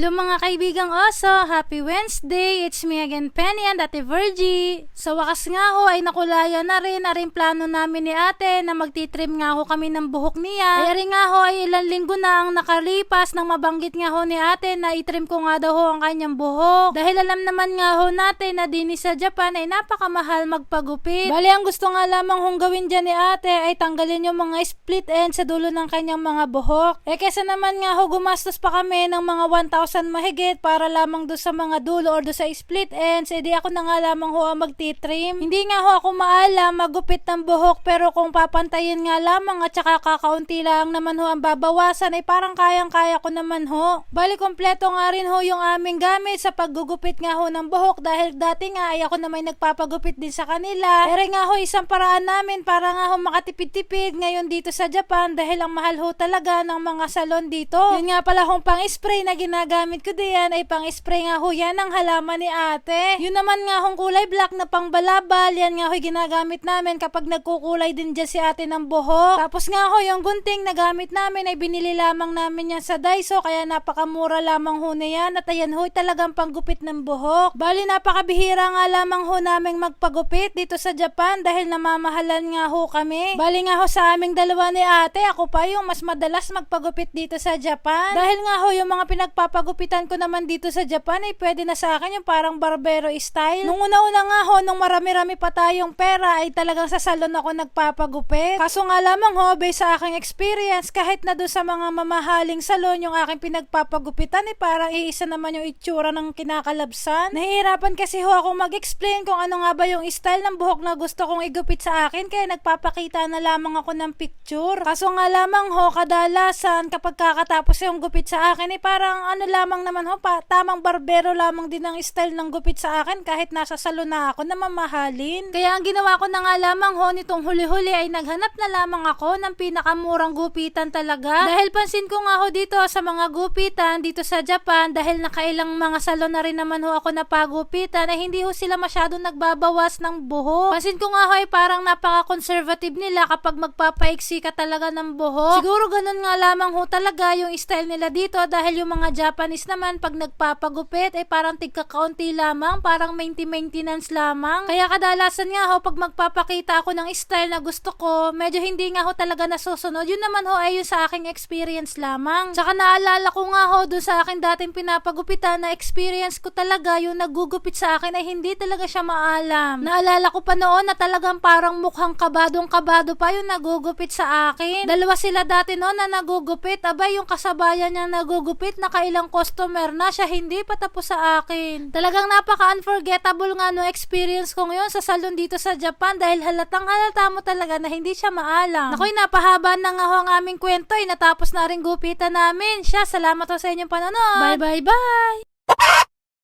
Hello mga kaibigang oso, happy Wednesday! It's me again, Penny and Ate Virgie. Sa wakas nga ho ay nakulaya na rin na rin plano namin ni ate na magtitrim nga ho kami ng buhok niya. Ay nga ho ay ilang linggo na ang nakalipas nang mabanggit nga ho ni ate na itrim ko nga daw ho ang kanyang buhok. Dahil alam naman nga ho natin na dini sa Japan ay napakamahal magpagupit. Bali ang gusto nga lamang hong gawin dyan ni ate ay tanggalin yung mga split end sa dulo ng kanyang mga buhok. Eh kesa naman nga ho gumastos pa kami ng mga 1,000 mahigit para lamang do sa mga dulo or do sa split ends, edi ako na nga lamang ho ang magtitrim. Hindi nga ho ako maalam magupit ng buhok pero kung papantayin nga lamang at saka kakaunti lang naman ho ang babawasan ay parang kayang-kaya ko naman ho. Bali kompleto nga rin ho yung aming gamit sa paggugupit nga ho ng buhok dahil dati nga ay ako na may nagpapagupit din sa kanila. Pero nga ho isang paraan namin para nga ho makatipid-tipid ngayon dito sa Japan dahil ang mahal ho talaga ng mga salon dito. Yun nga pala hong pang-spray na ginagamit ko diyan ay pang-spray nga ho yan ng halaman ni ate. Yun naman nga hong kulay black na pangbalabal, yan nga ho ginagamit namin kapag nagkukulay din dyan si ate ng buhok. Tapos nga ho yung gunting na gamit namin ay binili lamang namin yan sa Daiso kaya napakamura lamang ho na yan at ayan ho talagang panggupit ng buhok. Bali napakabihira nga lamang ho naming magpagupit dito sa Japan dahil namamahalan nga ho kami. Bali nga ho sa aming dalawa ni ate, ako pa yung mas madalas magpagupit dito sa Japan. Dahil nga ho yung mga pinagpapagupitan ko naman dito sa Japan ay pwede na sa akin yung parang barbero style. Nung una-una nga ho, nung marami-rami pa tayong pera ay talagang sa salon ako nagpapagupit. Kaso nga lamang ho, based sa aking experience, kahit na doon sa mga mamahaling salon yung aking pinagpapagupitan ay parang iisa naman yung itsura ng kinakalabsan. Nahihirapan kasi ho ako mag-explain kung ano nga ba yung style ng buhok na gusto kong igupit sa akin kaya nagpapakita na lamang ako ng picture. Kaso nga lamang ho, kadalasan kapag kakatapos yung gupit sa akin ay parang ano lamang naman ho, pa, tamang barbero lamang din ang style ng gupit sa akin kahit nasa salon na ako na mamahalin. Kaya ang ginawa ko na nga lamang ho nitong huli-huli ay naghanap na lamang ako ng pinakamurang gupitan talaga. Dahil pansin ko nga ho dito sa mga gupitan dito sa Japan dahil nakailang mga salon na rin naman ho ako napagupitan ay hindi ho sila masyado nagbabawas ng buhok. Pansin ko nga ho ay parang napaka-conservative nila kapag magpapaiksi ka talaga ng buhok. Siguro ganun nga lamang ho talaga yung style nila dito dahil yung mga Japanese naman pag nagpapagupit ay parang tigka-kaunti lamang, parang maintenance lamang. Kaya kadalasan nga ho pag magpapakita ako ng style na gusto ko, medyo hindi nga ho talaga nasusunod. Yun naman ho ay sa aking experience lamang. Tsaka naalala ko nga ho dun sa aking dating pinapagupitan na experience ko talaga yung nagugupit sa akin ay hindi talaga siya maalam. Naalala ko pa noon na talagang parang mukhang kabadong kabado pa yung nagugupit sa akin. Dalawa sila dati noon na nagugupit. Abay, yung kasabayan niya nagugupit, nakailang customer na siya hindi pa tapos sa akin. Talagang napaka-unforgettable nga no experience ko ngayon sa salon dito sa Japan dahil halatang halata mo talaga na hindi siya maalam. Nakoy, napahaba na nga ho ang aming kwento eh. Natapos na rin gupitan namin. Siya, salamat ho sa inyong panonood. Bye bye bye!